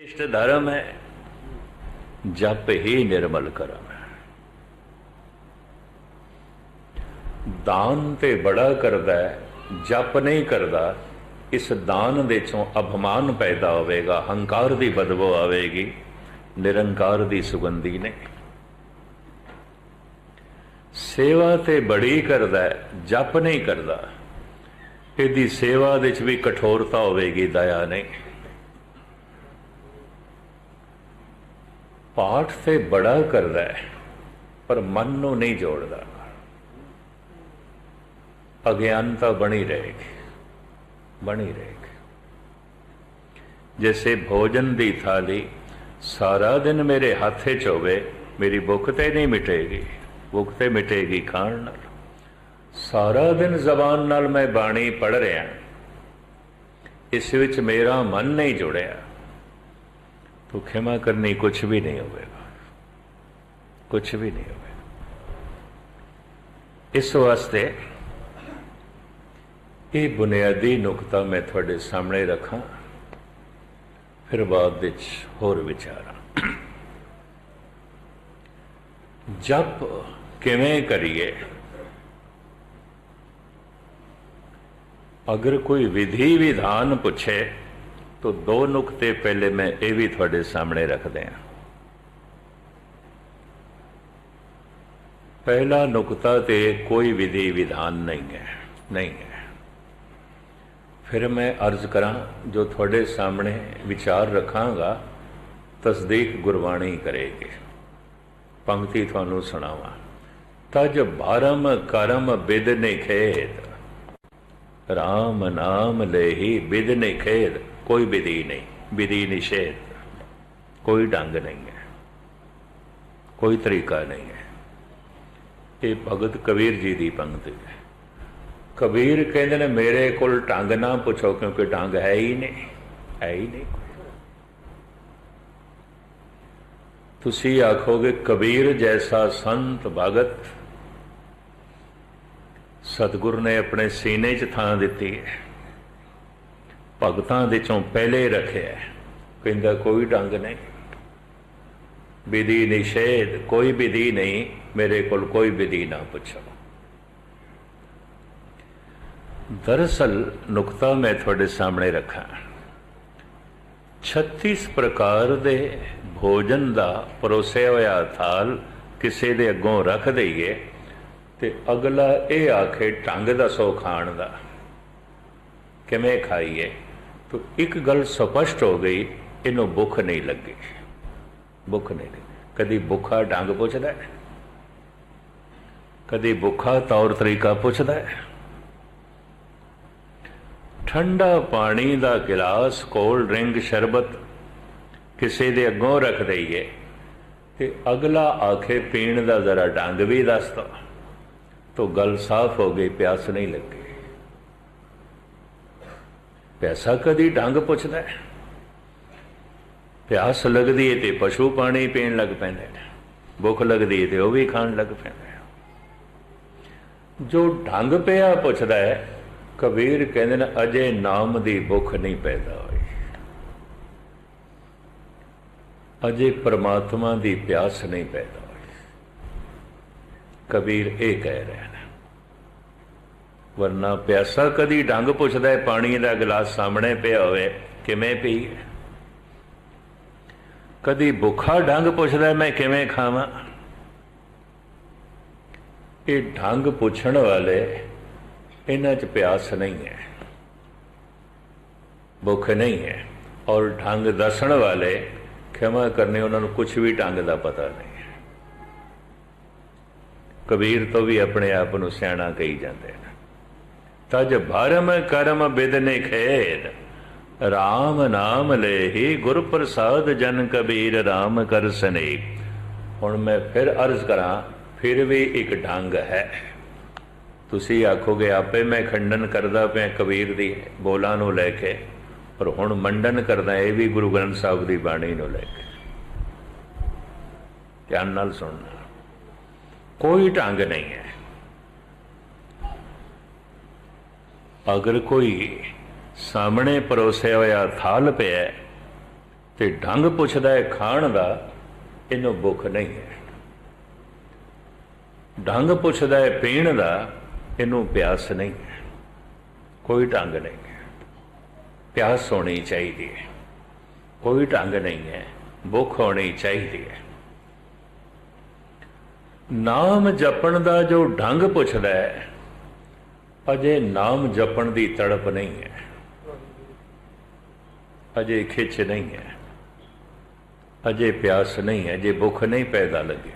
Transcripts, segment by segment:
ਇਸ਼ਟ ਧਰਮ ਹੈ ਜਪ ਹੀ ਨਿਰਮਲ ਕਰਮ ਹੈ ਦਾਨ ਤੇ ਬੜਾ ਕਰਦਾ ਹੈ ਜਪ ਨਹੀਂ ਕਰਦਾ ਇਸ ਦਾਨ ਦੇ ਚੋਂ ਅਭਮਾਨ ਪੈਦਾ ਹੋਵੇਗਾ ਹੰਕਾਰ ਦੀ ਬਦਬੋ ਆਵੇਗੀ ਨਿਰੰਕਾਰ ਦੀ ਸੁਗੰਧੀ ਨਹੀਂ ਸੇਵਾ ਤੇ ਬੜੀ ਕਰਦਾ ਹੈ ਜਪ ਨਹੀਂ ਕਰਦਾ ਇਹਦੀ ਸੇਵਾ ਦੇ ਵਿੱਚ ਵੀ ਕਠੋਰਤਾ ਹੋਵੇਗੀ ਦਇਆ ਨਹੀਂ ਪਾਠ ਤੇ ਬੜਾ ਕਰਦਾ ਹੈ, ਪਰ ਮਨ ਨੂੰ ਨਹੀਂ ਜੋੜਦਾ। ਅਗਿਆਨਤਾ ਬਣੀ ਰਹੇਗੀ ਬਣੀ ਰਹੇਗੀ। ਜੈਸੇ ਭੋਜਨ ਦੀ ਥਾਲੀ ਸਾਰਾ ਦਿਨ ਮੇਰੇ ਹੱਥੇ 'ਚ ਹੋਵੇ, ਮੇਰੀ ਭੁੱਖ ਤੇ ਨਹੀਂ ਮਿਟੇਗੀ, ਭੁੱਖ ਤੇ ਮਿਟੇਗੀ ਖਾਣ ਨਾਲ। ਸਾਰਾ ਦਿਨ ਜ਼ਬਾਨ ਨਾਲ ਮੈਂ ਬਾਣੀ ਪੜ ਰਿਹਾ ਇਸ ਵਿੱਚ ਮੇਰਾ ਮਨ ਨਹੀਂ ਜੁੜਿਆ। तो क्षमा करनी कुछ भी नहीं होगा कुछ भी नहीं होगा ਇਸ ਵਾਸਤੇ ਇਹ ਬੁਨਿਆਦੀ ਨੁਕਤਾ ਮੈਂ ਤੁਹਾਡੇ ਸਾਹਮਣੇ ਰੱਖਾਂ ਫਿਰ ਬਾਅਦ ਵਿੱਚ ਹੋਰ ਵਿਚਾਰਾਂ ਜਪ ਕਿਵੇਂ ਕਰੀਏ ਅਗਰ ਕੋਈ ਵਿਧੀ ਵਿਧਾਨ ਪੁੱਛੇ तो दो नुक्ते पहले मैं ये भी थोड़े सामने रख दें पहला नुकता ते कोई विधि विधान नहीं है नहीं है फिर मैं अर्ज करा जो थोड़े सामने विचार रखांगा तस्दीक गुरबाणी करेगी पंक्ति थानू सुनावा तज भारम करम बिद निखेद राम नाम ले ही बिद निखेद ਕੋਈ ਵਿਧੀ ਨਹੀਂ ਵਿਧੀ ਨਿਸ਼ੇਧ ਕੋਈ ਢੰਗ ਨਹੀਂ ਹੈ ਕੋਈ ਤਰੀਕਾ ਨਹੀਂ ਹੈ ਇਹ ਭਗਤ ਕਬੀਰ ਜੀ ਦੀ ਪੰਕਤੀ ਹੈ ਕਬੀਰ ਕਹਿੰਦੇ ਨੇ ਮੇਰੇ ਕੋਲ ਢੰਗ ਨਾ ਪੁੱਛੋ ਕਿਉਂਕਿ ਢੰਗ ਹੈ ਹੀ ਨਹੀਂ ਹੈ ਹੀ ਨਹੀਂ ਤੁਸੀਂ ਆਖੋਗੇ ਕਬੀਰ ਜੈਸਾ ਸੰਤ ਭਗਤ ਸਤਿਗੁਰ ਨੇ ਆਪਣੇ ਸੀਨੇ 'ਚ ਥਾਂ ਦਿੱਤੀ ਹੈ ਭਗਤਾਂ ਦੇ ਚੋਂ ਪਹਿਲੇ ਰੱਖਿਆ ਕਹਿੰਦਾ ਕੋਈ ਢੰਗ ਨਹੀਂ। ਵਿਧੀ ਨਿਸ਼ੇਧ, ਕੋਈ ਵਿਧੀ ਨਹੀਂ। ਮੇਰੇ ਕੋਲ ਕੋਈ ਵਿਧੀ ਨਾ ਪੁੱਛੋ। ਦਰਅਸਲ ਨੁਕਤਾ ਮੈਂ ਤੁਹਾਡੇ ਸਾਹਮਣੇ ਰੱਖਾਂ। 36 ਪ੍ਰਕਾਰ ਦੇ ਭੋਜਨ ਦਾ ਪਰੋਸਿਆ ਹੋਇਆ ਥਾਲ ਕਿਸੇ ਦੇ ਅੱਗੋਂ ਰੱਖ ਦਈਏ ਤੇ ਅਗਲਾ ਇਹ ਆਖੇ ਢੰਗ ਦੱਸੋ ਖਾਣ ਦਾ। ਕਿਵੇਂ ਖਾਈਏ? ਤਾਂ ਇੱਕ ਗੱਲ ਸਪਸ਼ਟ ਹੋ ਗਈ, ਇਹਨੂੰ ਭੁੱਖ ਨਹੀਂ ਲੱਗੀ। ਭੁੱਖ ਨਹੀਂ ਲੱਗੀ। ਕਦੀ ਭੁੱਖਾ ਡੰਗ ਪੁੱਛਦਾ ਹੈ? ਕਦੀ ਭੁੱਖਾ ਤੌਰ ਤਰੀਕਾ ਪੁੱਛਦਾ ਹੈ? ਠੰਡਾ ਪਾਣੀ ਦਾ ਗਿਲਾਸ, ਕੋਲਡ ਡਰਿੰਕ, ਸ਼ਰਬਤ ਕਿਸੇ ਦੇ ਅੱਗੋਂ ਰੱਖ ਦਈਏ ਤੇ ਅਗਲਾ ਆਖੇ, ਪੀਣ ਦਾ ਜ਼ਰਾ ਡੰਗ ਵੀ ਦੱਸ ਦੋ ਤਾਂ ਗੱਲ ਸਾਫ਼ ਹੋ ਗਈ, ਪਿਆਸ ਨਹੀਂ ਲੱਗੀ। ਪੈਸਾ ਕਦੀ ਢੰਗ ਪੁੱਛਦਾ ਹੈ। ਪਿਆਸ ਲੱਗਦੀ ਹੈ ਤੇ ਪਸ਼ੂ ਪਾਣੀ ਪੀਣ ਲੱਗ ਪੈਂਦੇ ਨੇ। ਭੁੱਖ ਲੱਗਦੀ ਹੈ ਤੇ ਉਹ ਵੀ ਖਾਣ ਲੱਗ ਪੈਂਦੇ ਜੋ ਢੰਗ ਪਿਆ ਪੁੱਛਦਾ ਹੈ, ਕਬੀਰ ਕਹਿੰਦੇ ਨੇ, ਅਜੇ ਨਾਮ ਦੀ ਭੁੱਖ ਨਹੀਂ ਪੈਦਾ ਹੋਈ। ਅਜੇ ਪਰਮਾਤਮਾ ਦੀ ਪਿਆਸ ਨਹੀਂ ਪੈਦਾ ਹੋਈ। ਕਬੀਰ ਇਹ ਕਹਿ ਰਿਹਾ ਨੇ ਵਰਨਾ ਪਿਆਸਾ ਕਦੀ ਢੰਗ ਪੁੱਛਦਾ ਹੈ, ਪਾਣੀ ਦਾ ਗਲਾਸ ਸਾਹਮਣੇ ਪਿਆ ਹੋਵੇ, ਕਿਵੇਂ ਪੀਏ ਕਦੀ ਭੁੱਖਾ ਡੰਗ ਪੁੱਛਦਾ ਮੈਂ ਕਿਵੇਂ ਖਾਵਾਂ? ਇਹ ਢੰਗ ਪੁੱਛਣ ਵਾਲੇ ਇਹਨਾਂ 'ਚ ਪਿਆਸ ਨਹੀਂ ਹੈ, ਭੁੱਖ ਨਹੀਂ ਹੈ, ਔਰ ਢੰਗ ਦੱਸਣ ਵਾਲੇ ਖਿਮਾ ਕਰਨੇ ਉਹਨਾਂ ਨੂੰ ਕੁਝ ਵੀ ਢੰਗ ਦਾ ਪਤਾ ਨਹੀਂ ਕਬੀਰ ਤੋਂ ਵੀ ਆਪਣੇ ਆਪ ਨੂੰ ਸਿਆਣਾ ਕਹੀ ਜਾਂਦੇ ਨੇ। ਤਜ ਭਰਮ ਕਰਮ ਬਿਦਨੇ ਖੇਦ RAM ਨਾਮ ਲੈਹੀ ਗੁਰ ਪ੍ਰਸਾਦ ਜਨ ਕਬੀਰ RAM ਕਰ ਸਨੇ। ਹੁਣ ਮੈਂ ਫਿਰ ਅਰਜ਼ ਕਰਾਂ, ਫਿਰ ਵੀ ਇੱਕ ਢੰਗ ਹੈ। ਤੁਸੀਂ ਆਖੋਗੇ, ਆਪੇ ਮੈਂ ਖੰਡਨ ਕਰਦਾ ਪਿਆ ਕਬੀਰ ਦੀ ਬੋਲਾਂ ਨੂੰ ਲੈ ਕੇ, ਪਰ ਹੁਣ ਮੰਡਨ ਕਰਦਾ ਇਹ ਵੀ ਗੁਰੂ ਗ੍ਰੰਥ ਸਾਹਿਬ ਦੀ ਬਾਣੀ ਨੂੰ ਲੈ ਕੇ। ਧਿਆਨ ਨਾਲ ਸੁਣਨਾ। ਕੋਈ ਢੰਗ ਨਹੀਂ ਹੈ। ਅਗਰ ਕੋਈ ਸਾਹਮਣੇ ਪਰੋਸਿਆ ਹੋਇਆ ਥਾਲ ਪਿਆ ਤੇ ਢੰਗ ਪੁੱਛਦਾ ਹੈ ਖਾਣ ਦਾ, ਇਹਨੂੰ ਭੁੱਖ ਨਹੀਂ ਹੈ। ਢੰਗ ਪੁੱਛਦਾ ਹੈ ਪੀਣ ਦਾ, ਇਹਨੂੰ ਪਿਆਸ ਨਹੀਂ ਹੈ। ਕੋਈ ਢੰਗ ਨਹੀਂ ਹੈ। ਪਿਆਸ ਹੋਣੀ ਚਾਹੀਦੀ ਹੈ। ਕੋਈ ਢੰਗ ਨਹੀਂ ਹੈ। ਭੁੱਖ ਹੋਣੀ ਚਾਹੀਦੀ ਹੈ। ਨਾਮ ਜਪਣ ਦਾ ਜੋ ਢੰਗ ਪੁੱਛਦਾ ਹੈ ਅਜੇ ਨਾਮ ਜਪਣ ਦੀ ਤੜਪ ਨਹੀਂ ਹੈ। ਅਜੇ ਖਿੱਚ ਨਹੀਂ ਹੈ। ਅਜੇ ਪਿਆਸ ਨਹੀਂ ਹੈ। ਜੇ ਭੁੱਖ ਨਹੀਂ ਪੈਦਾ ਲੱਗੇ।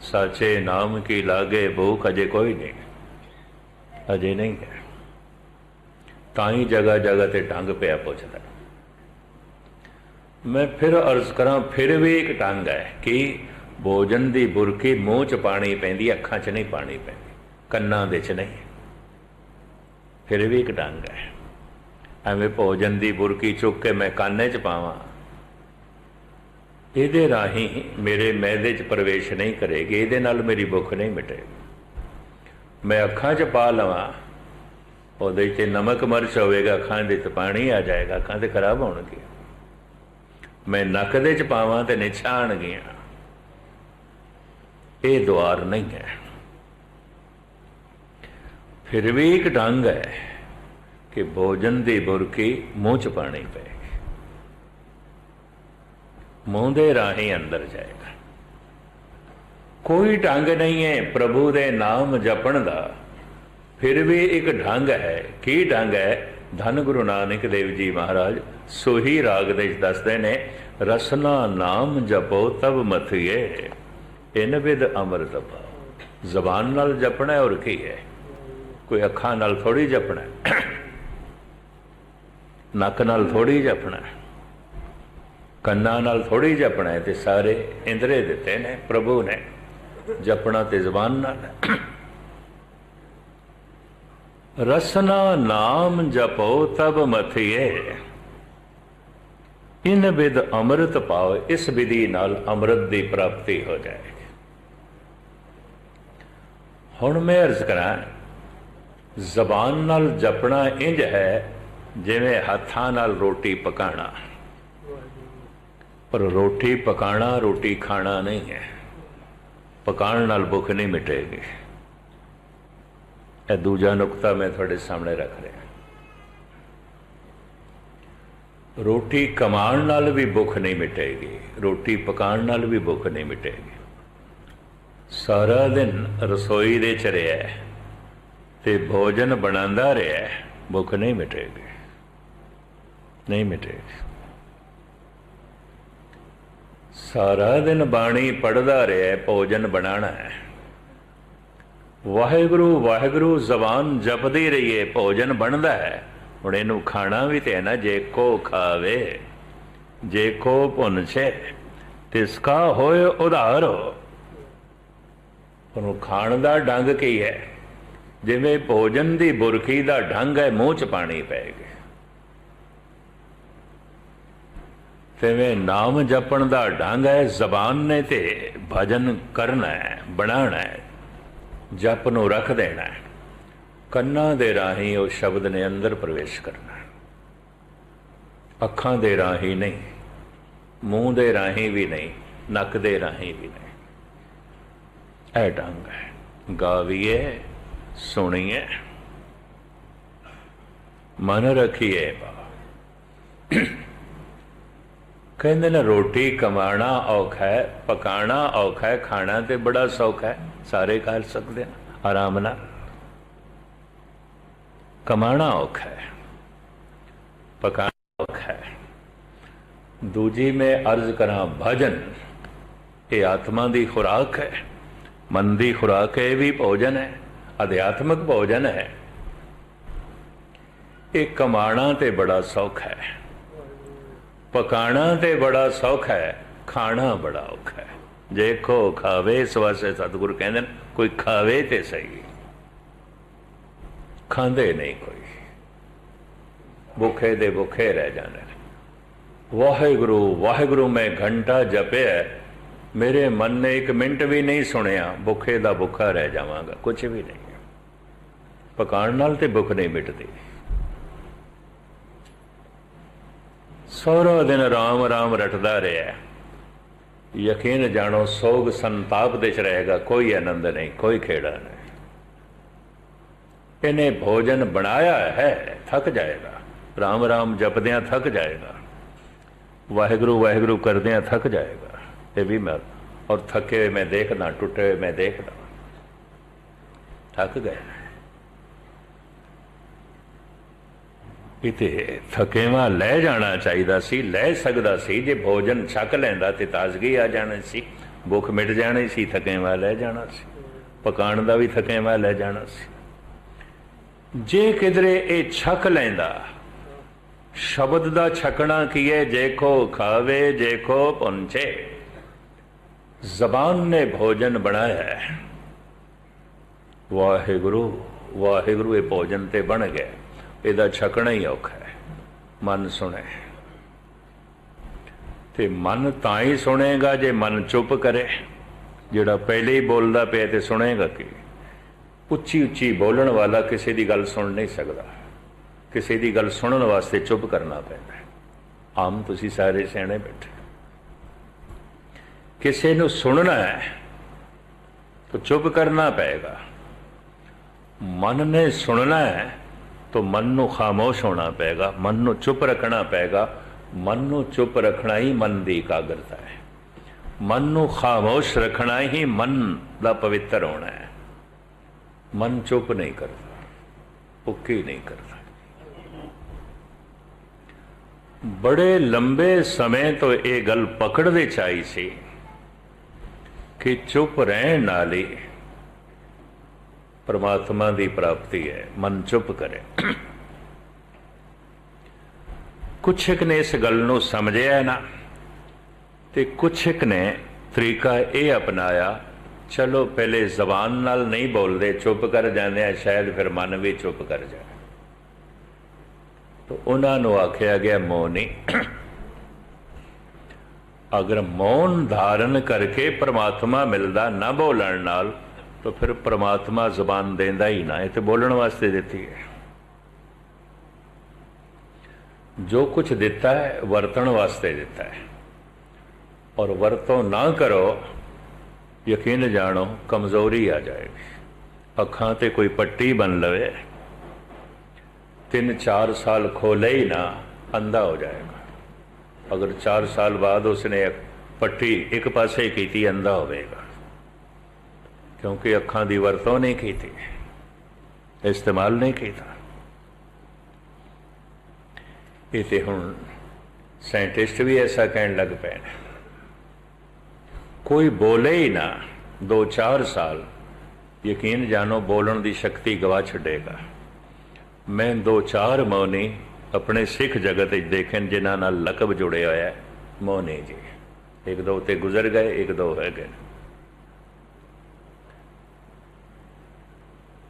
ਸਾਚੇ ਨਾਮ ਕੀ ਲਾਗੇ, ਭੁੱਖ ਅਜੇ ਕੋਈ ਨਹੀਂ। ਅਜੇ ਨਹੀਂ ਹੈ। ਤਾਂ ਹੀ ਜਗ੍ਹਾ ਜਗ੍ਹਾ ਤੇ ਟੰਗ ਪਿਆ ਪੁੱਛਦਾ। ਮੈਂ ਫਿਰ ਅਰਜ਼ ਕਰਾਂ, ਫਿਰ ਵੀ ਇੱਕ ਟੰਗ ਹੈ ਕਿ ਭੋਜਨ ਦੀ ਬੁਰਕੀ ਮੂੰਹ 'ਚ ਪਾਣੀ ਪੈਂਦੀ, ਅੱਖਾਂ 'ਚ ਨਹੀਂ ਪਾਣੀ ਪੈਂਦੀ, ਕੰਨਾਂ ਦੇ 'ਚ ਨਹੀਂ। ਫਿਰ ਵੀ ਇੱਕ ਢੰਗ ਹੈ। ਐਵੇਂ ਭੋਜਨ ਦੀ ਬੁਰਕੀ ਚੁੱਕ ਕੇ ਮੈਂ ਕਾਨੇ 'ਚ ਪਾਵਾਂ। ਇਹਦੇ ਰਾਹੀਂ ਮੇਰੇ ਮੈਦੇ 'ਚ ਪ੍ਰਵੇਸ਼ ਨਹੀਂ ਕਰੇਗੀ, ਇਹਦੇ ਨਾਲ ਮੇਰੀ ਭੁੱਖ ਨਹੀਂ ਮਿਟੇਗੀ। ਮੈਂ ਅੱਖਾਂ 'ਚ ਪਾ ਲਵਾਂ, ਉਹਦੇ 'ਚ ਨਮਕ ਮਰਚ ਹੋਵੇਗਾ, ਅੱਖਾਂ ਦੇ 'ਚ ਪਾਣੀ ਆ ਜਾਏਗਾ, ਅੱਖਾਂ ਤੇ ਖਰਾਬ ਹੋਣਗੇ ਮੈਂ ਨੱਕ ਦੇ 'ਚ ਪਾਵਾਂ ਤੇ ਨਿਛਾਣਗੀਆਂ। ਇਹ ਦੁਆਰ ਨਹੀਂ ਹੈ। ਫਿਰ ਵੀ ਇੱਕ ਢੰਗ ਹੈ ਕਿ ਭੋਜਨ ਦੀ ਬੁਰਕੀ ਮੂੰਹ 'ਚ ਪਾਣੀ ਪਏਗੀ ਮੂੰਹ ਦੇ ਰਾਹੀਂ ਅੰਦਰ ਜਾਏਗਾ। ਕੋਈ ਢੰਗ ਨਹੀਂ ਹੈ, ਪ੍ਰਭੂ ਦੇ ਨਾਮ ਜਪਣ ਦਾ। ਫਿਰ ਵੀ ਇੱਕ ਢੰਗ ਹੈ। ਕੀ ਢੰਗ ਹੈ? ਧੰਨ ਗੁਰੂ ਨਾਨਕ ਦੇਵ ਜੀ ਮਹਾਰਾਜ, ਸੋਹੀ ਰਾਗ ਦੇ ਦੱਸਦੇ ਨੇ, ਰਸਨਾ ਨਾਮ ਜਪੋ ਤਬ ਮਥਿਏ, ਇਨ ਵਿਦ ਅਮਰ ਪਾਓ। ਜ਼ਬਾਨ ਨਾਲ ਜਪਣਾ ਔਰ ਕੀ ਹੈ? ਕੋਈ ਅੱਖਾਂ ਨਾਲ ਥੋੜੀ ਜਪਣਾ ਨੱਕ ਨਾਲ ਥੋੜੀ ਜਪਣਾ ਕੰਨਾਂ ਨਾਲ ਥੋੜੀ ਜਪਣਾ ਹੈ ਤੇ ਸਾਰੇ ਇੰਦਰੇ ਦਿੱਤੇ ਨੇ, ਪ੍ਰਭੂ ਨੇ। ਜਪਣਾ ਤੇ ਜ਼ਬਾਨ ਨਾਲ ਰਸਨਾ ਨਾਮ ਜਪੋ ਤਬ ਮਥਿਏ। ਇਨ ਵਿਦ ਅੰਮ੍ਰਿਤ ਪਾਓ, ਇਸ ਵਿਧੀ ਨਾਲ ਅੰਮ੍ਰਿਤ ਦੀ ਪ੍ਰਾਪਤੀ ਹੋ ਜਾਏਗੀ। ਹੁਣ ਮੈਂ ਅਰਜ਼ ਕਰਾਂ ਜ਼ਬਾਨ ਨਾਲ ਜਪਣਾ ਇੰਜ ਹੈ ਜਿਵੇਂ ਹੱਥਾਂ ਨਾਲ ਰੋਟੀ ਪਕਾਣਾ। ਪਰ ਰੋਟੀ ਪਕਾਣਾ, ਰੋਟੀ ਖਾਣਾ ਨਹੀਂ ਹੈ। ਪਕਾਣ ਨਾਲ ਭੁੱਖ ਨਹੀਂ ਮਿਟੇਗੀ। ਇਹ ਦੂਜਾ ਨੁਕਤਾ ਮੈਂ ਤੁਹਾਡੇ ਸਾਹਮਣੇ ਰੱਖ ਰਿਹਾ। ਰੋਟੀ ਕਮਾਉਣ ਨਾਲ ਵੀ ਭੁੱਖ ਨਹੀਂ ਮਿਟੇਗੀ, ਰੋਟੀ ਪਕਾਉਣ ਨਾਲ ਵੀ ਭੁੱਖ ਨਹੀਂ ਮਿਟੇਗੀ। ਸਾਰਾ ਦਿਨ ਰਸੋਈ ਦੇ ਚਰਿਆ ਰਿਹਾ ਤੇ ਭੋਜਨ ਬਣਾਉਂਦਾ ਰਿਹਾ ਭੁੱਖ ਨਹੀਂ ਮਿਟੇਗੀ। ਨਹੀਂ ਮਿਟੇਗੀ। ਸਾਰਾ ਦਿਨ ਬਾਣੀ ਪੜਦਾ ਰਿਹਾ ਭੋਜਨ ਬਣਾਣਾ ਹੈ। ਵਾਹਿਗੁਰੂ ਵਾਹਿਗੁਰੂ, ਜ਼ਬਾਨ ਜਪਦੀ ਰਹੀਏ, ਭੋਜਨ ਬਣਦਾ ਹੈ। ਹੁਣ ਇਹਨੂੰ ਖਾਣਾ ਵੀ ਤੇ ਹੈ ਨਾ, ਜੇ ਕੋ ਖਾਵੇ, ਜੇ ਕੋ ਪੁੰਛੇ ਤਿਸ ਕਾ ਹੋਏ ਉਧਾਰੋ ਉਹਨੂੰ ਖਾਣ ਦਾ ਡੰਗ ਕੀ ਹੈ? ਜਿਵੇਂ ਭੋਜਨ ਦੀ ਬੁਰਖੀ ਦਾ ਢੰਗ ਹੈ, ਮੂੰਹ ਚ ਪਾਣੀ ਪਏਗਾ ਤਿਵੇਂ ਨਾਮ ਜਪਣ ਦਾ ਢੰਗ ਹੈ, ਜ਼ਬਾਨ ਨੇ ਤੇ ਭਜਨ ਕਰਨਾ ਹੈ, ਬਣਾਉਣਾ ਹੈ, ਜਪ ਨੂੰ ਰੱਖ ਦੇਣਾ ਹੈ। ਕੰਨਾਂ ਦੇ ਰਾਹੀਂ ਉਹ ਸ਼ਬਦ ਨੇ ਅੰਦਰ ਪ੍ਰਵੇਸ਼ ਕਰਨਾ ਅੱਖਾਂ ਦੇ ਰਾਹੀਂ ਨਹੀਂ, ਮੂੰਹ ਦੇ ਰਾਹੀਂ ਵੀ ਨਹੀਂ, ਨੱਕ ਦੇ ਰਾਹੀਂ ਵੀ ਨਹੀਂ। ਇਹ ਢੰਗ ਹੈ। ਗਾਵੀਏ ਸੁਣੀਏ। ਮਨ ਰੱਖੀਏ ਬਾ ਕਹਿੰਦੇ ਨੇ ਰੋਟੀ ਕਮਾਣਾ ਔਖਾ ਹੈ, ਪਕਾਣਾ ਔਖਾ ਹੈ, ਖਾਣਾ ਤੇ ਬੜਾ ਸੌਖਾ ਹੈ। ਸਾਰੇ ਕਰ ਸਕਦੇ ਨੇ, ਆਰਾਮ ਨਾਲ। ਕਮਾਣਾ ਔਖਾ ਹੈ, ਪਕਾਣਾ ਔਖਾ ਹੈ। ਦੂਜੀ ਮੈਂ ਅਰਜ਼ ਕਰਾਂ, ਭਜਨ। ਇਹ ਆਤਮਾ ਦੀ ਖੁਰਾਕ ਹੈ, ਮਨ ਦੀ ਖੁਰਾਕ ਹੈ, ਇਹ ਵੀ ਭੋਜਨ ਹੈ। ਅਧਿਆਤਮਿਕ ਭੋਜਨ ਹੈ। ਇਹ ਕਮਾਣਾ ਤੇ ਬੜਾ ਸੌਖਾ ਹੈ। ਪਕਾਣਾ ਤੇ ਬੜਾ ਸੌਖਾ ਹੈ, ਖਾਣਾ ਬੜਾ ਔਖਾ ਹੈ। ਜੇ ਖਾਵੇ ਇਸ ਵਾਸਤੇ ਸਤਿਗੁਰ ਕਹਿੰਦੇ ਨੇ, ਕੋਈ ਖਾਵੇ ਤੇ ਸਹੀ। ਖਾਂਦੇ ਨਹੀਂ ਕੋਈ। ਭੁੱਖੇ ਦੇ ਭੁੱਖੇ ਰਹਿ ਜਾਂਦੇ ਵਾਹਿਗੁਰੂ ਵਾਹਿਗੁਰੂ, ਮੈਂ ਘੰਟਾ ਜਪਿਆ। ਮੇਰੇ ਮਨ ਨੇ ਇੱਕ ਮਿੰਟ ਵੀ ਨਹੀਂ ਸੁਣਿਆ, ਭੁੱਖੇ ਦਾ ਭੁੱਖਾ ਰਹਿ ਜਾਵਾਂਗਾ ਕੁਝ ਵੀ ਨਹੀਂ। ਪਕਾਣ ਨਾਲ ਤੇ ਭੁੱਖ ਨਹੀਂ ਮਿਟਦੀ। ਸਾਰਾ ਦਿਨ ਰਾਮ ਰਾਮ ਰਟਦਾ ਰਿਹਾ। ਯਕੀਨ ਜਾਣੋ, ਸੋਗ ਸੰਤਾਪ ਦੇ ਚ ਰਹੇਗਾ, ਕੋਈ ਆਨੰਦ ਨਹੀਂ, ਕੋਈ ਖੇੜਾ ਨਹੀਂ। ਇਹਨੇ ਭੋਜਨ ਬਣਾਇਆ ਹੈ, ਥੱਕ ਜਾਏਗਾ। ਰਾਮ ਰਾਮ ਜਪਦਿਆਂ ਥੱਕ ਜਾਏਗਾ। ਵਾਹਿਗੁਰੂ ਵਾਹਿਗੁਰੂ ਕਰਦਿਆਂ ਥੱਕ ਜਾਏਗਾ। ਇਹ ਵੀ ਮੈਂ, ਔਰ ਥੱਕੇ ਹੋਏ ਮੈਂ ਦੇਖਦਾ, ਟੁੱਟੇ ਹੋਏ ਮੈਂ ਦੇਖਦਾ। ਥੱਕ ਗਏ। ਕਿਤੇ ਥਕੇਵਾ ਲੈ ਜਾਣਾ ਚਾਹੀਦਾ ਸੀ, ਲੈ ਸਕਦਾ ਸੀ, ਜੇ ਭੋਜਨ ਛਕ ਲੈਂਦਾ ਤੇ ਤਾਜ਼ਗੀ ਆ ਜਾਣੀ ਸੀ। ਭੁੱਖ ਮਿਟ ਜਾਣੀ ਸੀ, ਥਕੇਵਾ ਲੈ ਜਾਣਾ ਸੀ। ਪਕਾਣ ਦਾ ਵੀ ਥਕੇਵਾ ਲੈ ਜਾਣਾ ਸੀ। ਜੇ ਕਿਧਰੇ ਇਹ ਛਕ ਲੈਂਦਾ, ਸ਼ਬਦ ਦਾ ਛਕਣਾ ਕੀਏ ਜੇਖੋ ਖਾਵੇ ਜੇਖੋ ਪਹੁੰਚੇ ਜ਼ਬਾਨ ਨੇ ਭੋਜਨ ਬਣਾਇਆ ਹੈ। ਵਾਹਿਗੁਰੂ ਵਾਹਿਗੁਰੂ ਇਹ ਭੋਜਨ ਤੇ ਬਣ ਗਿਆ। ਇਹਦਾ ਛਕਣਾ ਹੀ ਔਖਾ ਹੈ। ਮਨ ਸੁਣੇ। ਤੇ ਮਨ ਤਾਂ ਹੀ ਸੁਣੇਗਾ ਜੇ ਮਨ ਚੁੱਪ ਕਰੇ। ਜਿਹੜਾ ਪਹਿਲੇ ਹੀ ਬੋਲਦਾ ਪਿਆ ਤੇ ਸੁਣੇਗਾ ਕੀ? ਉੱਚੀ ਉੱਚੀ ਬੋਲਣ ਵਾਲਾ ਕਿਸੇ ਦੀ ਗੱਲ ਸੁਣ ਨਹੀਂ ਸਕਦਾ। ਕਿਸੇ ਦੀ ਗੱਲ ਸੁਣਨ ਵਾਸਤੇ ਚੁੱਪ ਕਰਨਾ ਪੈਂਦਾ ਆਮ ਤੁਸੀਂ ਸਾਰੇ ਸਿਆਣੇ ਬੈਠੇ। ਕਿਸੇ ਨੂੰ ਸੁਣਨਾ ਹੈ ਤਾਂ ਚੁੱਪ ਕਰਨਾ ਪਏਗਾ। ਮਨ ਨੇ ਸੁਣਨਾ ਹੈ ਤਾਂ ਮਨ ਨੂੰ ਖਾਮੋਸ਼ ਹੋਣਾ ਪਏਗਾ ਮਨ ਨੂੰ ਚੁੱਪ ਰੱਖਣਾ ਪਏਗਾ ਮਨ ਨੂੰ ਚੁੱਪ ਰੱਖਣਾ ਹੀ ਮਨ ਦੀ ਇਕਾਗਰਤਾ ਹੈ ਮਨ ਨੂੰ ਖਾਮੋਸ਼ ਰੱਖਣਾ ਹੀ ਮਨ ਦਾ ਪਵਿੱਤਰ ਹੋਣਾ ਹੈ ਮਨ ਚੁੱਪ ਨਹੀਂ ਕਰਦਾ ਉੱਕੀ ਨਹੀਂ ਕਰਦਾ ਬੜੇ ਲੰਬੇ ਸਮੇਂ ਤੋਂ ਇਹ ਗੱਲ ਪਕੜਦੇ ਆਈ ਸੀ ਕਿ ਚੁੱਪ ਰਹਿਣ ਨਾਲ ਹੀ ਪਰਮਾਤਮਾ ਦੀ ਪ੍ਰਾਪਤੀ ਹੈ। ਮਨ ਚੁੱਪ ਕਰੇ। ਕੁਛ ਇੱਕ ਨੇ ਇਸ ਗੱਲ ਨੂੰ ਸਮਝਿਆ ਨਾ, ਤੇ ਕੁਛ ਇੱਕ ਨੇ ਤਰੀਕਾ ਇਹ ਅਪਣਾਇਆ, ਚਲੋ ਪਹਿਲੇ ਜ਼ਬਾਨ ਨਾਲ ਨਹੀਂ ਬੋਲਦੇ, ਚੁੱਪ ਕਰ ਜਾਂਦੇ ਆ, ਸ਼ਾਇਦ ਫਿਰ ਮਨ ਵੀ ਚੁੱਪ ਕਰ ਜਾਏ। ਤਾਂ ਉਹਨਾਂ ਨੂੰ ਆਖਿਆ ਗਿਆ, ਮੌਨੀ, ਅਗਰ ਮੌਨ ਧਾਰਨ ਕਰਕੇ ਪ੍ਰਮਾਤਮਾ ਮਿਲਦਾ ਨਾ ਬੋਲਣ ਨਾਲ ਤਾਂ ਫਿਰ ਪ੍ਰਮਾਤਮਾ ਜ਼ਬਾਨ ਦਿੰਦਾ ਹੀ ਨਾ ਇਹ ਤੇ ਬੋਲਣ ਵਾਸਤੇ ਦਿੱਤੀ ਹੈ ਜੋ ਕੁਝ ਦਿੱਤਾ ਹੈ ਵਰਤਣ ਵਾਸਤੇ ਦਿੱਤਾ ਹੈ ਔਰ ਵਰਤੋਂ ਨਾ ਕਰੋ ਯਕੀਨ ਜਾਣੋ ਕਮਜ਼ੋਰੀ ਆ ਜਾਏਗੀ ਅੱਖਾਂ ਤੇ ਕੋਈ ਪੱਟੀ ਬਨ ਲਵੇ ਤਿੰਨ ਚਾਰ ਸਾਲ ਖੋਲੇ ਹੀ ਨਾ ਅੰਧਾ ਹੋ ਜਾਏਗਾ ਅਗਰ 4 ਸਾਲ ਬਾਅਦ ਉਸਨੇ ਪੱਟੀ ਇੱਕ ਪਾਸੇ ਕੀਤੀ ਅੰਧਾ ਹੋਵੇਗਾ ਕਿਉਂਕਿ ਅੱਖਾਂ ਦੀ ਵਰਤੋਂ ਨਹੀਂ ਕੀਤੀ, ਇਸਤੇਮਾਲ ਨਹੀਂ ਕੀਤਾ। ਇਹ ਤੇ ਹੁਣ ਸਾਇੰਟਿਸਟ ਵੀ ਐਸਾ ਕਹਿਣ ਲੱਗ ਪਏ ਨੇ। ਕੋਈ ਬੋਲੇ ਹੀ ਨਾ 2-4 ਸਾਲ, ਯਕੀਨ ਜਾਣੋ ਬੋਲਣ ਦੀ ਸ਼ਕਤੀ ਗਵਾ ਛੱਡੇਗਾ। ਮੈਂ 2-4 ਮੌਨੀ ਆਪਣੇ ਸਿੱਖ ਜਗਤ ਵਿੱਚ ਦੇਖਣ ਜਿਨ੍ਹਾਂ ਨਾਲ ਲਕਬ ਜੁੜਿਆ ਹੋਇਆ ਹੈ ਮੌਨੀ ਜੀ, ਇੱਕ ਦੋ ਤੇ ਗੁਜ਼ਰ ਗਏ, ਇੱਕ ਦੋ ਹੈਗੇ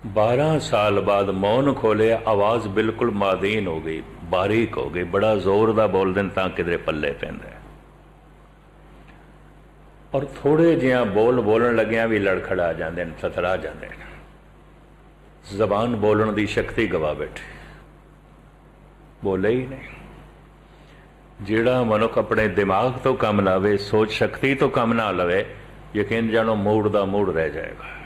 12 ਸਾਲ ਬਾਅਦ ਮੌਨ ਖੋਲਿਆ, ਆਵਾਜ਼ ਬਿਲਕੁਲ ਮਾਦੀਨ ਹੋ ਗਈ, ਬਾਰੀਕ ਹੋ ਗਈ, ਬੜਾ ਜ਼ੋਰ ਦਾ ਬੋਲਦੇ ਨੇ ਤਾਂ ਕਿਧਰੇ ਪੱਲੇ ਪੈਂਦਾ ਔਰ ਥੋੜੇ ਜਿਹਾ ਬੋਲ ਬੋਲਣ ਲੱਗਿਆਂ ਵੀ ਲੜਖੜਾ ਜਾਂਦੇ ਨੇ ਥਥੜਾ ਜਾਂਦੇ ਨੇ। ਜ਼ਬਾਨ ਬੋਲਣ ਦੀ ਸ਼ਕਤੀ ਗਵਾ ਬੈਠੇ। ਬੋਲੇ ਹੀ ਨਹੀਂ। ਜਿਹੜਾ ਮਨੁੱਖ ਆਪਣੇ ਦਿਮਾਗ ਤੋਂ ਕੰਮ ਲਾਵੇ, ਸੋਚ ਸ਼ਕਤੀ ਤੋਂ ਕੰਮ ਨਾ ਲਵੇ, ਯਕੀਨ ਜਾਣੋ, ਮੂਡ ਦਾ ਮੂੜ ਰਹਿ ਜਾਏਗਾ।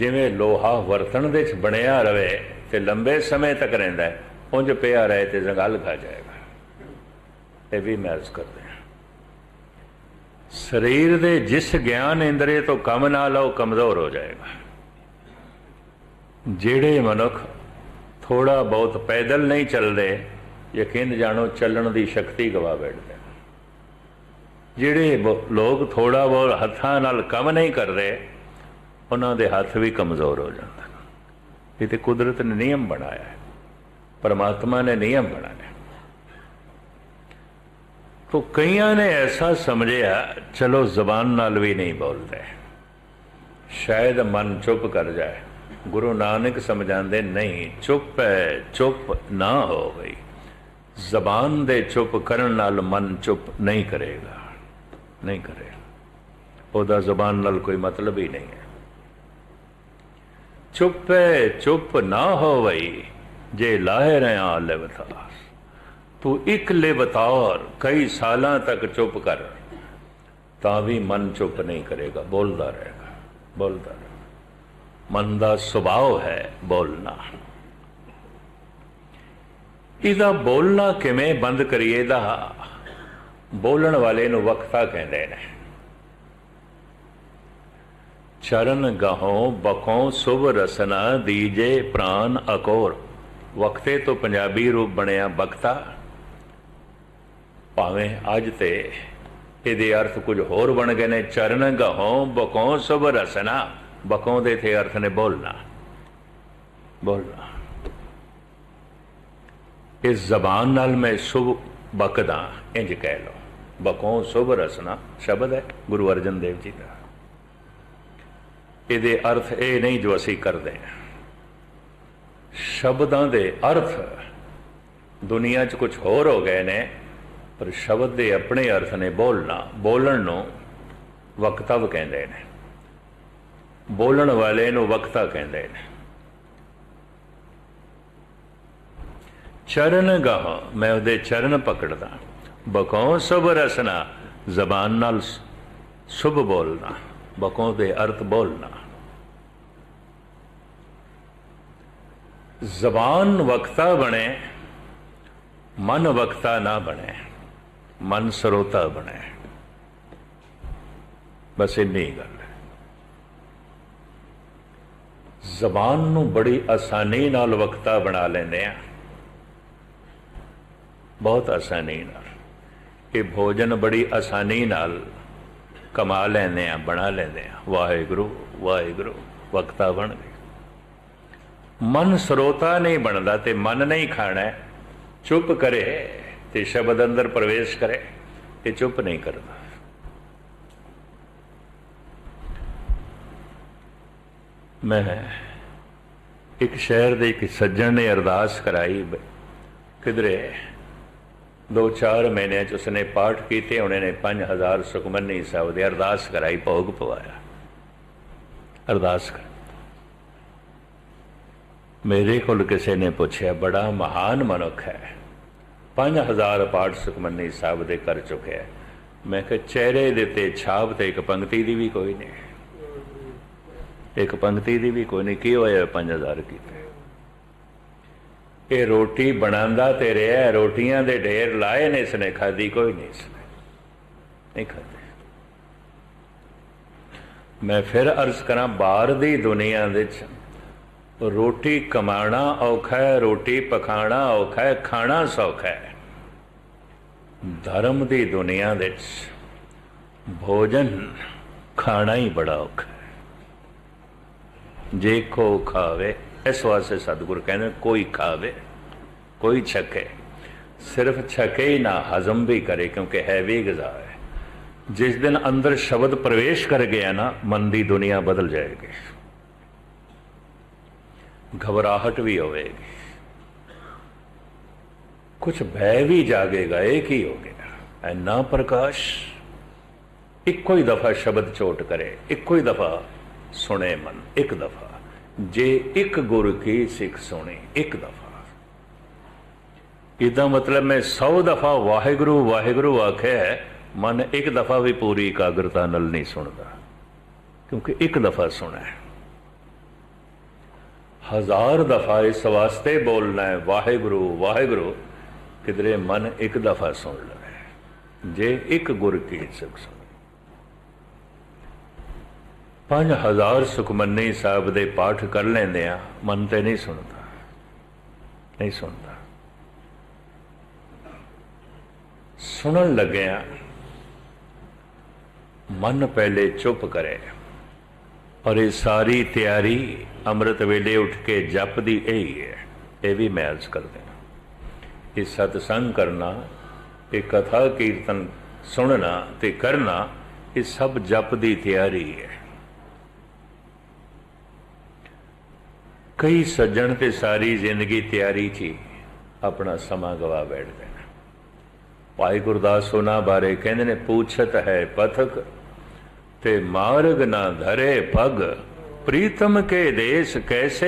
ਜਿਵੇਂ ਲੋਹਾ ਵਰਤਣ ਦੇ ਵਿੱਚ ਬਣਿਆ ਰਵੇ ਤੇ ਲੰਬੇ ਸਮੇਂ ਤੱਕ ਰਹਿੰਦਾ ਹੈ, ਉਂਝ ਪਿਆ ਰਹੇ ਤੇ ਜ਼ੰਗਲ ਖਾ ਜਾਏਗਾ। ਇਹ ਵੀ ਮਹਿਸ ਕਰਦੇ ਹਾਂ। ਸਰੀਰ ਦੇ ਜਿਸ ਗਿਆਨ ਇੰਦਰੀ ਤੋਂ ਕੰਮ ਨਾ ਲਓ, ਕਮਜ਼ੋਰ ਹੋ ਜਾਏਗਾ। ਜਿਹੜੇ ਮਨੁੱਖ ਥੋੜਾ ਬਹੁਤ ਪੈਦਲ ਨਹੀਂ ਚੱਲਦੇ, ਯਕੀਨ ਜਾਣੋ ਚੱਲਣ ਦੀ ਸ਼ਕਤੀ ਗਵਾ ਬੈਠਦੇ ਜਿਹੜੇ ਲੋਕ ਥੋੜਾ ਬਹੁਤ ਹੱਥਾਂ ਨਾਲ ਕੰਮ ਨਹੀਂ ਕਰਦੇ ਉਹਨਾਂ ਦੇ ਹੱਥ ਵੀ ਕਮਜ਼ੋਰ ਹੋ ਜਾਂਦੇ। ਇਹ ਤੇ ਕੁਦਰਤ ਨੇ ਨਿਯਮ ਬਣਾਇਆ ਹੈ। ਪਰਮਾਤਮਾ ਨੇ ਨਿਯਮ ਬਣਾਇਆ ਤੋ ਕਈਆਂ ਨੇ ਐਸਾ ਸਮਝਿਆ, ਚਲੋ ਜ਼ਬਾਨ ਨਾਲ ਵੀ ਨਹੀਂ ਬੋਲਦੇ। ਸ਼ਾਇਦ ਮਨ ਚੁੱਪ ਕਰ ਜਾਏ। ਗੁਰੂ ਨਾਨਕ ਸਮਝਾਉਂਦੇ, ਨਹੀਂ, ਚੁੱਪ ਹੈ, ਚੁੱਪ ਨਾ ਹੋ ਗਈ ਜ਼ਬਾਨ ਦੇ ਚੁੱਪ ਕਰਨ ਨਾਲ ਮਨ ਚੁੱਪ ਨਹੀਂ ਕਰੇਗਾ। ਨਹੀਂ ਕਰੇਗਾ। ਉਹਦਾ ਜ਼ਬਾਨ ਨਾਲ ਕੋਈ ਮਤਲਬ ਹੀ ਨਹੀਂ ਹੈ। ਚੁੱਪ ਚੁੱਪ ਨਾ ਹੋਵਈ, ਜੇ ਲਾਹੇ ਰਿਆ ਲਵਤਾ ਤੂੰ ਇੱਕ ਲਿਵਤਾਰ ਕਈ ਸਾਲਾਂ ਤੱਕ ਚੁੱਪ ਕਰ। ਤਾਂ ਵੀ ਮਨ ਚੁੱਪ ਨਹੀਂ ਕਰੇਗਾ, ਬੋਲਦਾ ਰਹੇਗਾ ਬੋਲਦਾ ਰਹੇਗਾ। ਮਨ ਦਾ ਸੁਭਾਅ ਹੈ ਬੋਲਣਾ। ਇਹਦਾ ਬੋਲਣਾ ਕਿਵੇਂ ਬੰਦ ਕਰੀਏ ਦਾ? ਬੋਲਣ ਵਾਲੇ ਨੂੰ ਵਕਤਾ ਕਹਿੰਦੇ ਨੇ। ਚਰਨ ਗਹੋਂ, ਬਖੋਂ, ਸੁਭ ਰਸਨਾ, ਦੀਜੇ, ਪ੍ਰਾਨ, ਅਕੋਰ। ਵਕਤੇ ਤੋਂ ਪੰਜਾਬੀ ਰੂਪ ਬਣਿਆ ਬਖਤਾ। ਭਾਵੇਂ ਅੱਜ ਤੇ ਇਹਦੇ ਅਰਥ ਕੁਝ ਹੋਰ ਬਣ ਗਏ ਨੇ, ਚਰਨ ਗਹੋਂ, ਬਖੋਂ, ਸੁਭ ਰਸਨਾ। ਬਖੋਂ ਦੇ ਥੇ ਅਰਥ ਨੇ ਬੋਲਣਾ। ਬੋਲਣਾ। ਇਸ ਜ਼ਬਾਨ ਨਾਲ ਮੈਂ ਸ਼ੁਭ ਬਕਦਾ ਇੰਜ ਕਹਿ ਲਓ। ਬਕੋਂ ਸ਼ੁਭ ਰਸਨਾ ਸ਼ਬਦ ਹੈ ਗੁਰੂ ਅਰਜਨ ਦੇਵ ਜੀ ਦਾ। ਇਹਦੇ ਅਰਥ ਇਹ ਨਹੀਂ ਜੋ ਅਸੀਂ ਕਰਦੇ ਸ਼ਬਦਾਂ ਦੇ ਅਰਥ ਦੁਨੀਆ 'ਚ ਕੁਝ ਹੋਰ ਹੋ ਗਏ ਨੇ, ਪਰ ਸ਼ਬਦ ਦੇ ਆਪਣੇ ਅਰਥ ਨੇ ਬੋਲਣਾ, ਬੋਲਣ ਨੂੰ ਵਕਤਵ ਕਹਿੰਦੇ ਨੇ। ਬੋਲਣ ਵਾਲੇ ਨੂੰ ਵਕਤਾ ਕਹਿੰਦੇ ਨੇ। ਚਰਨ ਗਾਹ, ਮੈਂ ਉਹਦੇ ਚਰਨ ਪਕੜਦਾ। ਬਕੋਂ ਸੁਭ ਰਸਨਾ, ਜ਼ਬਾਨ ਨਾਲ ਸੁਭ ਬੋਲਣਾ ਬਕੋਂ ਦੇ ਅਰਥ ਬੋਲਣਾ। ਜ਼ਬਾਨ ਵਕਤਾ ਬਣੇ, ਮਨ ਵਕਤਾ ਨਾ ਬਣੇ, ਮਨ ਸਰੋਤਾ ਬਣੇ। ਬਸ ਇੰਨੀ ਗੱਲ ਹੈ। ਜ਼ਬਾਨ ਨੂੰ ਬੜੀ ਆਸਾਨੀ ਨਾਲ ਵਕਤਾ ਬਣਾ ਲੈਂਦੇ ਆ। ਬਹੁਤ ਆਸਾਨੀ ਨਾਲ। ਇਹ ਭੋਜਨ ਬੜੀ ਆਸਾਨੀ ਨਾਲ ਕਮਾ ਲੈਂਦੇ ਆ, ਬਣਾ ਲੈਂਦੇ ਆ। ਵਾਹਿਗੁਰੂ ਵਾਹਿਗੁਰੂ, ਵਕਤਾ ਬਣ ਗਏ। ਮਨ ਸਰੋਤਾ ਨਹੀਂ ਬਣਦਾ ਤੇ ਮਨ ਨਹੀਂ ਖਾਣਾ ਚੁੱਪ ਕਰੇ ਤੇ ਸ਼ਬਦ ਅੰਦਰ ਪ੍ਰਵੇਸ਼ ਕਰੇ ਤੇ ਚੁੱਪ ਨਹੀਂ ਕਰਦਾ। ਮੈਂ ਇੱਕ ਸ਼ਹਿਰ ਦੇ ਇੱਕ ਸੱਜਣ ਨੇ ਅਰਦਾਸ ਕਰਾਈ ਕਿਧਰੇ ਦੋ ਚਾਰ ਮਹੀਨਿਆਂ ਚ ਉਸਨੇ ਪਾਠ ਕੀਤੇ ਉਹਨੇ ਨੇ 5000 ਸੁਖਮਨੀ ਸਾਹਿਬ ਦੇ ਅਰਦਾਸ ਕਰਾਈ, ਭੋਗ ਪਵਾਇਆ। ਅਰਦਾਸ ਕਰ ਮੇਰੇ ਕੋਲ ਕਿਸੇ ਨੇ ਪੁੱਛਿਆ, ਬੜਾ ਮਹਾਨ ਮਨੁੱਖ ਹੈ। 5000 ਪਾਠ ਸੁਖਮਨੀ ਸਾਹਿਬ ਦੇ ਕਰ ਚੁੱਕਿਆ ਮੈਂ ਕਿਹਾ, ਚਿਹਰੇ ਦੇ ਤੇ ਛਾਪ ਤੇ ਇੱਕ ਪੰਕਤੀ ਦੀ ਵੀ ਕੋਈ ਨਹੀਂ। ਇੱਕ ਪੰਕਤੀ ਦੀ ਵੀ ਕੋਈ ਨਹੀਂ, ਕੀ ਹੋਇਆ 5000 ਕੀਤੇ? ਇਹ ਰੋਟੀ ਬਣਾਉਂਦਾ ਤੇ ਰਿਹਾ ਰੋਟੀਆਂ ਦੇ ਢੇਰ ਲਾਏ ਨੇ ਇਸਨੇ ਖਾਦੀ ਕੋਈ ਨਹੀਂ ਇਸਨੇ। ਨਹੀਂ ਖਾਦੀ ਮੈਂ ਫਿਰ ਅਰਜ਼ ਕਰਾਂ, ਬਾਹਰ ਦੀ ਦੁਨੀਆ ਵਿੱਚ ਰੋਟੀ ਕਮਾਣਾ ਔਖਾ ਹੈ ਰੋਟੀ ਪਕਾਣਾ ਔਖਾ ਹੈ ਖਾਣਾ ਸੌਖਾ ਹੈ ਧਰਮ ਦੀ ਦੁਨੀਆ ਵਿੱਚ ਭੋਜਨ ਖਾਣਾ ਹੀ ਬੜਾ ਔਖਾ ਹੈ ਜੇ ਕੋ ਖਾਵੇ ਇਸ ਵਾਸਤੇ ਸਤਿਗੁਰ ਕਹਿੰਦੇ ਕੋਈ ਖਾਵੇ ਕੋਈ ਛਕੇ ਸਿਰਫ ਛਕੇ ਹੀ ਨਾ ਹਜ਼ਮ ਵੀ ਕਰੇ ਕਿਉਂਕਿ ਹੈ ਵੀ ਗਜ਼ਾ ਹੈ ਜਿਸ ਦਿਨ ਅੰਦਰ ਸ਼ਬਦ ਪ੍ਰਵੇਸ਼ ਕਰ ਗਿਆ ਨਾ ਮਨ ਦੀ ਦੁਨੀਆ ਬਦਲ ਜਾਏਗੀ ਘਬਰਾਹਟ ਵੀ ਹੋਵੇਗੀ। ਕੁਝ ਭੈ ਵੀ ਜਾਗੇਗਾ, ਇਹ ਕੀ ਹੋ ਗਿਆ? ਐਨਾ ਪ੍ਰਕਾਸ਼, ਇੱਕੋ ਹੀ ਦਫਾ ਸ਼ਬਦ ਚੋਟ ਕਰੇ, ਇੱਕੋ ਹੀ ਦਫਾ ਸੁਣੇ ਮਨ, ਇੱਕ ਦਫਾ। ਜੇ ਇੱਕ ਗੁਰ ਕੀ ਸਿੱਖ ਸੁਣੇ, ਇੱਕ ਦਫਾ। ਇਹਦਾ ਮਤਲਬ ਮੈਂ 100 ਦਫਾ ਵਾਹਿਗੁਰੂ ਵਾਹਿਗੁਰੂ ਆਖਿਆ ਮਨ ਇੱਕ ਦਫਾ ਵੀ ਪੂਰੀ ਇਕਾਗਰਤਾ ਨਾਲ ਨਹੀਂ ਸੁਣਦਾ, ਕਿਉਂਕਿ ਇੱਕ ਦਫਾ ਸੁਣਾ ਹੈ। ਹਜ਼ਾਰ ਦਫਾ ਇਸ ਵਾਸਤੇ ਬੋਲਣਾ ਹੈ, ਵਾਹਿਗੁਰੂ ਵਾਹਿਗੁਰੂ, ਕਿਧਰੇ ਮਨ ਇੱਕ ਦਫਾ ਸੁਣ ਲਵੇ ਜੇ ਇੱਕ ਗੁਰ ਕੀ ਸਿੱਖ ਸੁਣੇ। ਪੰਜ ਹਜ਼ਾਰ ਸੁਖਮਨੀ ਸਾਹਿਬ ਦੇ ਪਾਠ ਕਰ ਲੈਂਦੇ ਆ, ਮਨ ਤੇ ਨਹੀਂ ਸੁਣਦਾ। ਨਹੀਂ ਸੁਣਦਾ। ਸੁਣਨ ਲੱਗਿਆ ਮਨ ਪਹਿਲੇ ਚੁੱਪ ਕਰੇ। ਔਰ ਇਹ ਸਾਰੀ ਤਿਆਰੀ ਅੰਮ੍ਰਿਤ ਵੇਲੇ ਉੱਠ ਕੇ ਜਪ ਦੀ ਇਹ ਹੀ। ਹੈ ਇਹ ਵੀ ਮੈਂ ਅਰਜ਼ ਕਰਦੇ ਹਾਂ। ਇਹ ਸਤਸੰਗ ਕਰਨਾ, ਇਹ ਕਥਾ ਕੀਰਤਨ ਸੁਣਨਾ ਤੇ ਕਰਨਾ, ਇਹ ਸਭ ਜਪ ਦੀ ਤਿਆਰੀ ਹੈ। ਕਈ ਸੱਜਣ ਤੇ ਸਾਰੀ ਜ਼ਿੰਦਗੀ ਤਿਆਰੀ 'ਚ ਆਪਣਾ ਸਮਾਂ ਗਵਾ ਬੈਠਦੇ ਨੇ। ਭਾਈ ਗੁਰਦਾਸ ਸੋਨਾ ਬਾਰੇ ਕਹਿੰਦੇ ਨੇ, ਪੁੱਛਤ ਹੈ ਪਥਕ ਤੇ ਮਾਰਗ ਨਾ ਧਰੇ ਪਗ ਪ੍ਰੀਤਮ ਕੇ ਦੇਸ ਕੈਸੇ